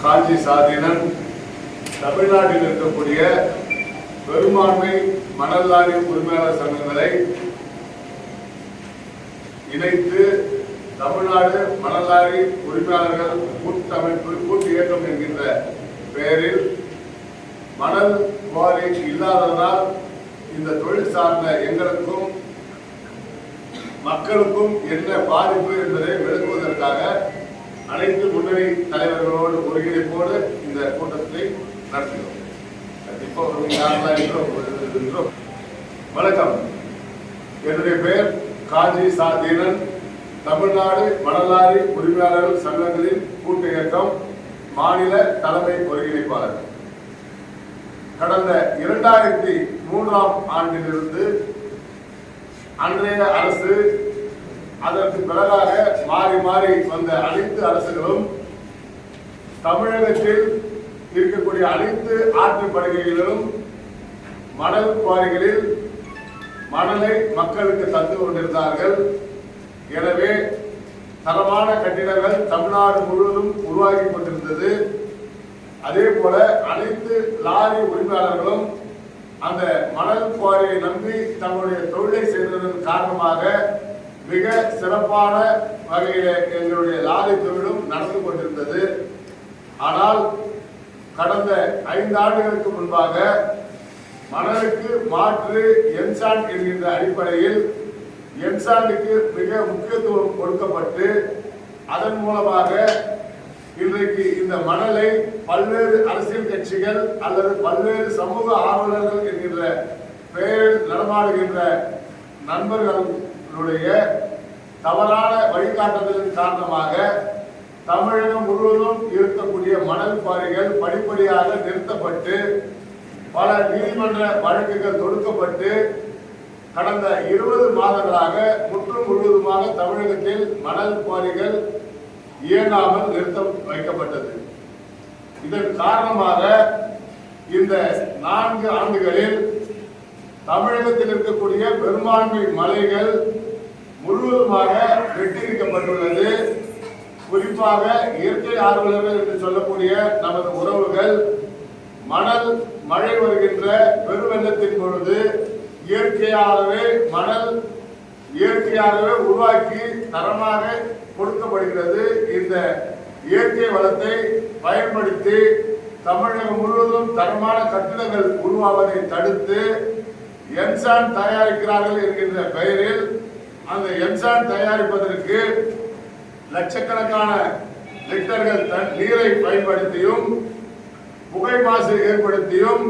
காஞ்சி சாதீனன் தமிழ்நாட்டில் இருக்கக்கூடிய பெரும்பான்மை மணல் லாரி உரிமையாளர் சங்கங்களை இணைத்து தமிழ்நாடு மணல் லாரி உரிமையாளர்கள் கூட்டமைப்பு கூட்டு இயக்கம் என்கின்ற பெயரில் மணல் குவாரி இல்லாததால் இந்த தொழில் சார்ந்த எங்களுக்கும் மக்களுக்கும் என்ன பாதிப்பு என்பதை விளக்குவதற்காக அனைத்து முன்னணி தலைவர்களோடு ஒருங்கிணைப்போடு இந்த கூட்டத்தை நடத்தினோம் இப்போ இருக்கிறோம், வணக்கம். என்னுடைய பெயர் காஜி சாதீனன் தமிழ்நாடு மணலாரி உரிமையாளர்கள் சங்கங்களின் கூட்டு இயக்கம் மாநில தலைமை ஒருங்கிணைப்பாளர். கடந்த இரண்டாயிரத்தி மூன்றாம் ஆண்டிலிருந்து அன்றைய அரசு அதற்கு பிறகாக மாறி மாறி வந்த அனைத்து அரசுகளும் தமிழகத்தில் இருக்கக்கூடிய அனைத்து ஆற்று படுகைகளிலும் மணல் குவாரிகளில் மணலை மக்களுக்கு தந்து கொண்டிருந்தார்கள். எனவே தரமான கட்டிடங்கள் தமிழ்நாடு முழுவதும் உருவாகி கொண்டிருந்தது. அதே போல அனைத்து லாரி உரிமையாளர்களும் அந்த மணல் குவாரியை நம்பி தங்களுடைய தொழிலை செய்ததன் காரணமாக மிக சிறப்பான வகையில் எங்களுடைய லாரி தொழிலும் நடந்து கொண்டிருந்தது. ஆனால் கடந்த ஐந்து ஆண்டுகளுக்கு முன்பாக மணலுக்கு மாற்று என்சாண்ட் என்கின்ற அடிப்படையில் என்சாண்டுக்கு மிக முக்கியத்துவம் கொடுக்கப்பட்டு அதன் மூலமாக இன்றைக்கு இந்த மணலை பல்வேறு அரசியல் கட்சிகள் அல்லது பல்வேறு சமூக ஆர்வலர்கள் என்கின்ற பெயரில் நடமாடுகின்ற என்னுடைய தவறான வழிகாட்டுதலின் காரணமாக தமிழகம் முழுவதும் இருக்கக்கூடிய மணல் பாறைகள் படிப்படியாக நிறுத்தப்பட்டு பல நீதிமன்ற வழக்குகள் தொடுக்கப்பட்டு கடந்த இருபது மாதங்களாக முற்றும் முழுவதுமாக தமிழகத்தில் மணல் குவாரிகள் இயங்காமல் நிறுத்தம் வைக்கப்பட்டது. இதன் காரணமாக இந்த நான்கு ஆண்டுகளில் தமிழகத்தில் இருக்கக்கூடிய பெரும்பான்மை மலைகள் முழுவதுமாக வெட்டியிருக்கப்பட்டுள்ளது குறிப்பாக இயற்கை ஆர்வலர்கள் என்று சொல்லக்கூடிய நமது உறவுகள் மணல் மழை வருகின்ற பெருவெள்ளத்தின் பொழுது இயற்கையாகவே மணல் இயற்கையாகவே உருவாக்கி தரமாக கொடுக்கப்படுகிறது. இந்த இயற்கை வளத்தை பயன்படுத்தி தமிழகம் முழுவதும் தரமான கட்டிடங்கள் உருவாவதை தடுத்து என்சான் தயாரிக்கிறார்கள் என்கின்ற பெயரில் அந்த என்சான் தயாரிப்பதற்கு லட்சக்கணக்கான லிட்டர்கள் தன் நீரை பயன்படுத்தியும் புகை மாசு ஏற்படுத்தியும்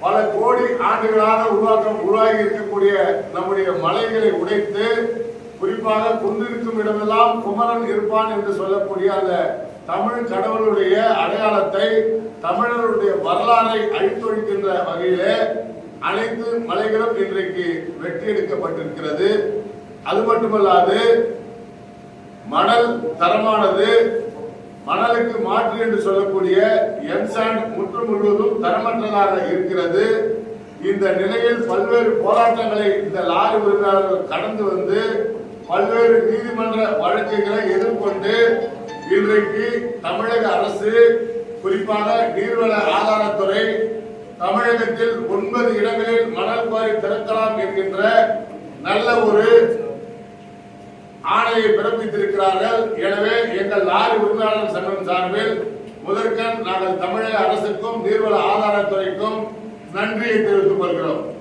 பல கோடி ஆண்டுகளாக உருவாக்கம் உருவாகி இருக்கக்கூடிய நம்முடைய மலைகளை உடைத்து குறிப்பாக குன்றிருக்கும் இடமெல்லாம் குமரன் இருப்பான் என்று சொல்லக்கூடிய அந்த தமிழ் கடவுளுடைய அடையாளத்தை தமிழருடைய வரலாறை அழித்தொழிக்கின்ற வகையிலே அனைத்து மலைகளும் இன்றைக்கு வெற்றி எடுக்கப்பட்டிருக்கிறது அது மட்டுமல்லாது மணல் தரமானது மணலுக்கு மாற்று என்று சொல்லக்கூடிய எம்சாண்ட் முற்று முழுவதும் தரமற்றதாக இருக்கிறது. இந்த நிலையில் பல்வேறு போராட்டங்களை இந்த லாரி உரிமையாளர்கள் கடந்து வந்து பல்வேறு நீதிமன்ற வழக்குகளை எதிர்கொண்டு இன்றைக்கு தமிழக அரசு குறிப்பாக நீர்வள ஆதாரத்துறை தமிழகத்தில் ஒன்பது இடங்களில் மணல் குவாரி திறக்கலாம் என்கின்ற நல்ல ஒரு ஆணையை பிறப்பித்திருக்கிறார்கள். எனவே எங்கள் லாரி உரிமையாளர் சங்கம் சார்பில் முதற்கண் நாங்கள் தமிழக அரசுக்கும் நீர்வள ஆதாரத்துறைக்கும் நன்றியை தெரிவித்துக் கொள்கிறோம்.